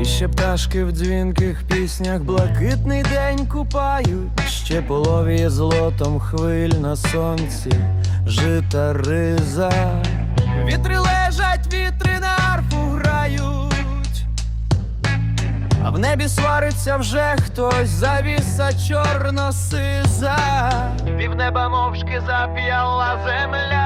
І ще пташки в дзвінких піснях блакитний день купають, ще половіє злотом хвиль на сонці, жита риза. Вітри лежать, вітри на арфу грають, а в небі свариться вже хтось завіса чорно сиза, півнеба мовчки зап'яла земля.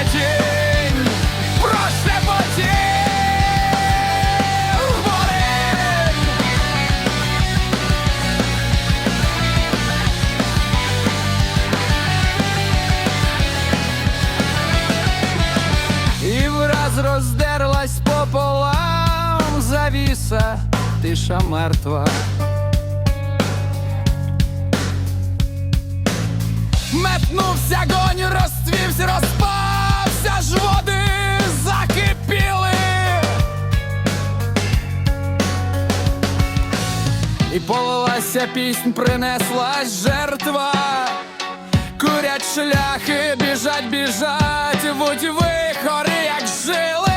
Господня тінь прошепотів волин. І враз роздерлась пополам завіса, тиша мертва. Метнувся гонь, розцвівся, розпався І полилася піснь, принеслась жертва. Курять шляхи, біжать, біжать, вуть вихори, як жили.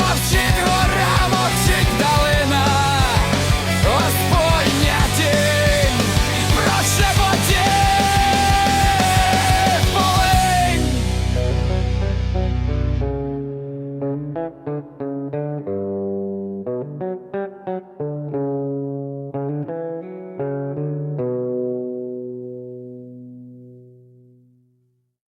What's it